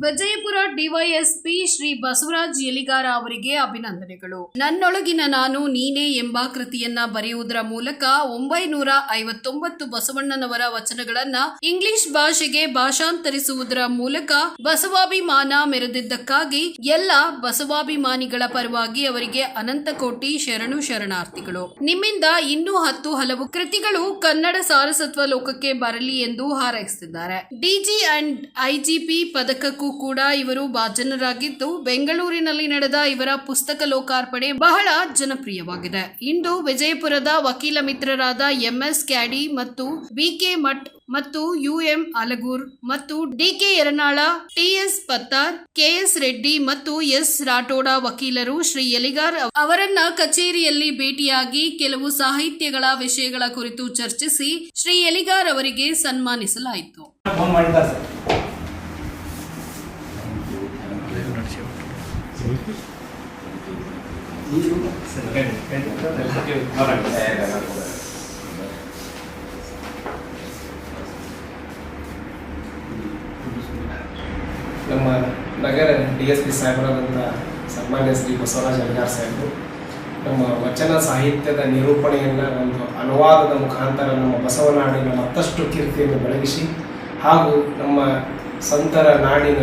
Vijayapura DYSP Shri Basavaraj Yaligar ಅವರಿಗೆ ಅಭಿನಂದನೆಗಳು. ನನ್ನೊಳಗಿನ ನಾನು ನೀನೇ ಎಂಬ ಕೃತಿಯನ್ನ ಬರೆಯುವುದರ ಮೂಲಕ ಒಂಬೈನೂರ ಐವತ್ತೊಂಬತ್ತು ಬಸವಣ್ಣನವರ ವಚನಗಳನ್ನ ಇಂಗ್ಲಿಷ್ ಭಾಷೆಗೆ ಭಾಷಾಂತರಿಸುವುದರ ಮೂಲಕ ಬಸವಾಭಿಮಾನ ಮೆರೆದಿದ್ದಕ್ಕಾಗಿ ಎಲ್ಲ ಬಸವಾಭಿಮಾನಿಗಳ ಪರವಾಗಿ ಅವರಿಗೆ ಅನಂತ ಕೋಟಿ ಶರಣು ಶರಣಾರ್ಥಿಗಳು. ನಿಮ್ಮಿಂದ ಇನ್ನೂ ಹತ್ತು ಹಲವು ಕೃತಿಗಳು ಕನ್ನಡ ಸಾರಸತ್ವ ಲೋಕಕ್ಕೆ ಬರಲಿ ಎಂದು ಹಾರೈಸುತ್ತಿದ್ದಾರೆ. ಡಿಜಿ ಅಂಡ್ ಐಜಿಪಿ ಪದಕಕ್ಕೂ ಕೂಡ ಇವರು ಭಾಜನರಾಗಿದ್ದು ಬೆಂಗಳೂರಿನಲ್ಲಿ ನಡೆದ ಇವರ ಪುಸ್ತಕ ಲೋಕಾರ್ಪಣೆ ಬಹಳ ಜನಪ್ರಿಯವಾಗಿದೆ. ಇಂದು ವಿಜಯಪುರದ ವಕೀಲ ಮಿತ್ರರಾದ ಎಂಎಸ್ ಕ್ಯಾಡಿ ಮತ್ತು ಬಿಕೆ ಮಠ್ ಮತ್ತು ಯುಎಂ ಅಲಗೂರ್ ಮತ್ತು DK Yaranal TS Pattar, KS Reddy ಮತ್ತು ಎಸ್ ರಾಠೋಡ ವಕೀಲರು ಶ್ರೀ ಯಲಿಗಾರ್ ಅವರನ್ನ ಕಚೇರಿಯಲ್ಲಿ ಭೇಟಿಯಾಗಿ ಕೆಲವು ಸಾಹಿತ್ಯಗಳ ವಿಷಯಗಳ ಕುರಿತು ಚರ್ಚಿಸಿ ಶ್ರೀ ಯಲಿಗಾರ್ ಅವರಿಗೆ ಸನ್ಮಾನಿಸಲಾಯಿತು. ನಮ್ಮ ನಗರ ಡಿ ಎಸ್ ಪಿ ಸಾಹೇಬರಾದಂಥ ಸನ್ಮಾನ್ಯ ಶ್ರೀ ಬಸವರಾಜ ಅಲಿಗಾರ್ ಸಾಹೇಬರು ನಮ್ಮ ವಚನ ಸಾಹಿತ್ಯದ ನಿರೂಪಣೆಯನ್ನು ಒಂದು ಅನುವಾದದ ಮುಖಾಂತರ ನಮ್ಮ ಬಸವನಾಡಿನ ಮತ್ತಷ್ಟು ಕೀರ್ತಿಯನ್ನು ಬೆಳಗಿಸಿ ಹಾಗೂ ನಮ್ಮ ಸಂತರ ನಾಡಿನ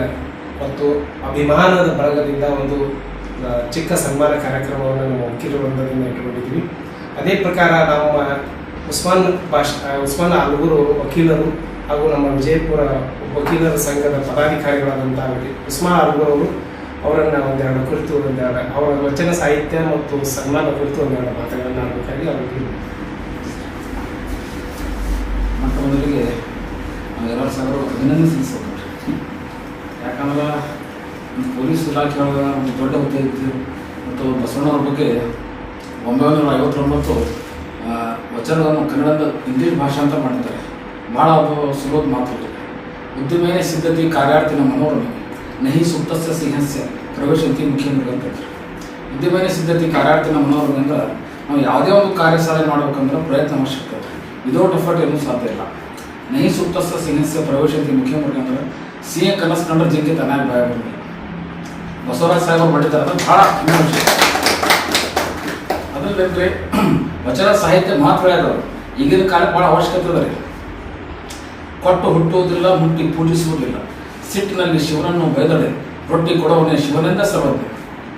ಮತ್ತು ಅಭಿಮಾನದ ಬಳಗದಿಂದ ಒಂದು ಚಿಕ್ಕ ಸನ್ಮಾನ ಕಾರ್ಯಕ್ರಮವನ್ನು ನಮ್ಮ ವಕೀಲ ವೃಂದದಿಂದ ಇಟ್ಟುಕೊಂಡಿದ್ವಿ ಅದೇ ಪ್ರಕಾರ ನಮ್ಮ ಉಸ್ಮಾನ್ ಭಾಷ ಉಸ್ಮಾನ್ ಅಲ್ಗೂರು ವಕೀಲರು ಹಾಗೂ ನಮ್ಮ ವಿಜಯಪುರ ವಕೀಲರ ಸಂಘದ ಪದಾಧಿಕಾರಿಗಳಾದಂಥ ಉಸ್ಮಾನ್ ಅಲ್ಗೂರ್ ಅವರು ಅವರನ್ನು ಒಂದೆರಡು ಕುರಿತು, ಒಂದೆರಡು ಅವರ ವಚನ ಸಾಹಿತ್ಯ ಮತ್ತು ಸನ್ಮಾನ ಕುರಿತು ಒಂದೆರಡು ಮಾತುಗಳನ್ನು ಆಡಬೇಕಾಗಿ ಅವರಿಗೆ ಮೊದಲಿಗೆ ಎರಡು ಸಾವಿರ ಅಭಿನಂದನೆ ಇಲಾಖೆ ಒಳಗೆ ಒಂದು ದೊಡ್ಡ ಹುದ್ದೆ ಇತ್ತು. ಮತ್ತು ಬಸವಣ್ಣವ್ರ ಬಗ್ಗೆ ಒಂಬೈನೂರ ಐವತ್ತೊಂಬತ್ತು ವಚನಗಳನ್ನು ಕನ್ನಡದ ಇಂಗ್ಲೀಷ್ ಭಾಷಾಂತರ ಮಾಡಿದ್ದಾರೆ. ಭಾಳ ಅದು ಸುಲಭ ಮಾತು ಉದ್ದಿಮೆಯೇ ಸಿದ್ಧತೆ ಕಾರ್ಯಾರ್ಥಿನ ಮನೋರಮೆ. ನಹಿ ಸುಪ್ತಸ್ಯ ಸಿಂಹಸ್ಯ ಪ್ರವೇಶಂತಿ ಮುಖ್ಯಮಂತ್ರಿ ಅಂತ ಉದ್ದಿಮೆಯೇ ಸಿದ್ಧತೆ ಕಾರ್ಯಾರ್ಥಿನ ಮನೋರಮೆ ಅಂದ್ರೆ ನಾವು ಯಾವುದೇ ಒಂದು ಕಾರ್ಯ ಸಾಧನೆ ಮಾಡಬೇಕಂದ್ರೆ ಪ್ರಯತ್ನ ಅವಶ್ಯಕತೆ ವಿದೌಟ್ ಎಫರ್ಟ್ ಏನೂ ಸಾಧ್ಯ ಇಲ್ಲ. ನಹಿ ಸುಪ್ತಸ್ಯ ಸಿಂಹಸ್ಯ ಪ್ರವೇಶಂತಿ ಮುಖ್ಯಮಂತ್ರಿ ಅಂದ್ರೆ ಸಿಂಹ ಕನಸು ಕಂಡ್ರೆ ಜಿಂಕೆ ತನಾಗಿ ಭಯ ಬರಲಿ ಬಸವರಾಜ ಸಾಹೇಬರು ಮಾಡಿದ್ದಾರೆ ಅದು ಭಾಳ ವಿಷಯ. ಅದಲ್ಲಂದ್ರೆ ವಚನ ಸಾಹಿತ್ಯ ಮಹತ್ವ ಇದಾವೆ ಈಗಿನ ಕಾಲಕ್ಕೆ ಭಾಳ ಅವಶ್ಯಕತೆ ಅದ ಕೊಟ್ಟು ಹುಟ್ಟುವುದಿಲ್ಲ, ಮುಟ್ಟಿ ಪೂಜಿಸುವುದಿಲ್ಲ. ಸಿಟ್ಟಿನಲ್ಲಿ ಶಿವನನ್ನು ಬೈದಳೆ ರೊಟ್ಟಿ ಕೊಡೋವನೇ ಶಿವನಿಂದ ಸರ್ವಜ್ಞ.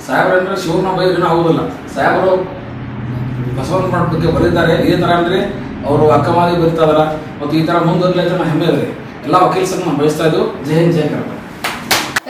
ಸಾಹೇಬ್ರಂದ್ರೆ ಶಿವನ ಬೈದ್ರೂ ಹೌದಲ್ಲ ಸಾಹೇಬರು ಬಸವನ ಬಗ್ಗೆ ಬರೀತಾರೆ ಇದೇ ಥರ ಅಂದ್ರೆ ಅವರು ಅಕ್ಕಮಾದಿ ಇದಾರ. ಮತ್ತು ಈ ಥರ ಮುಂದುವರಲಿ ಹೆಮ್ಮೆ ಇದೆ ಎಲ್ಲ ವಕೀಲ್ಸನ್ನು ನಾವು ಬಯಸ್ತಾ ಇದ್ದು, ಜೈ ಹಿಂದ್ ಜಯ ಕರ್ನಾಟಕ.